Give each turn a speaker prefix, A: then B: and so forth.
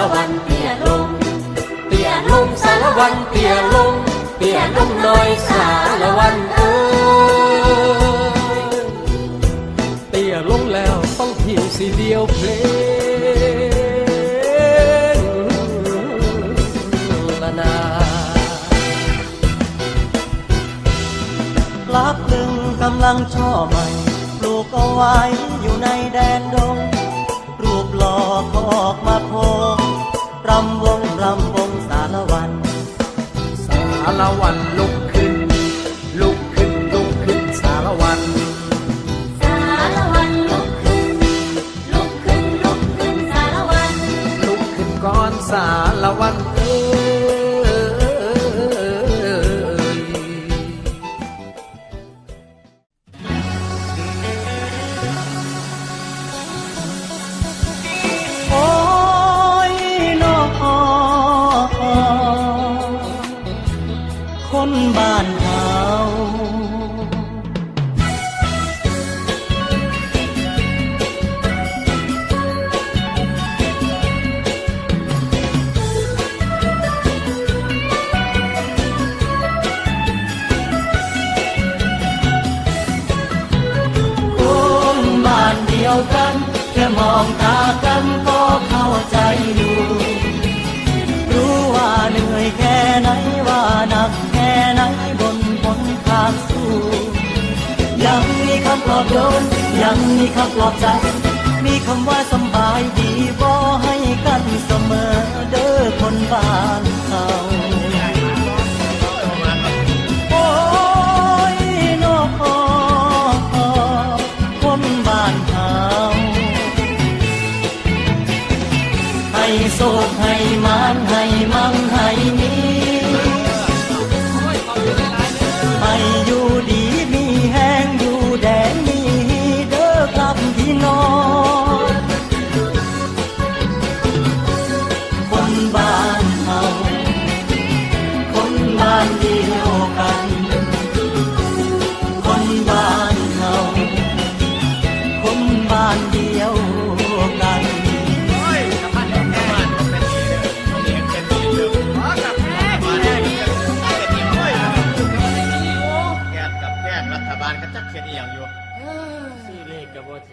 A: ารวันเตี้ยลงเตี้ยลงสารวันเตี้ยลงเตี้ยลงน้อยสารวันเอ้ย
B: เตี้ยลงแล้วต้องทิ้งสีเดียวเพลงละนา
C: ปลักหนึ่งกำลังช่อใหม่ปลูกเอาไว้อยู่ในแดนดงรูปหล่อขาออกมาารวัน
B: ลุกขึ้น ลุกขึ้นลุกขึ้นสารวัน
A: สารวันลุกขึ้น ลุกขึ้นลุกขึ้นสารวัน
B: ลุกขึ้นก่อนสารวันเอ้ย
C: คนบ้านเฮาคนบ้านเดียวกันแค่มองตา อบโยนยังมีคำปลอบใจ มีคำว่าสบายดีบ่ให้กันเสมอเด้อคนบ้านเขาโอ้ยน้อคนบ้านเขาให้โศกให้มานให้มั่งให้มี
D: เขียนอหย่างอยู่
B: สี่เลขกับว่า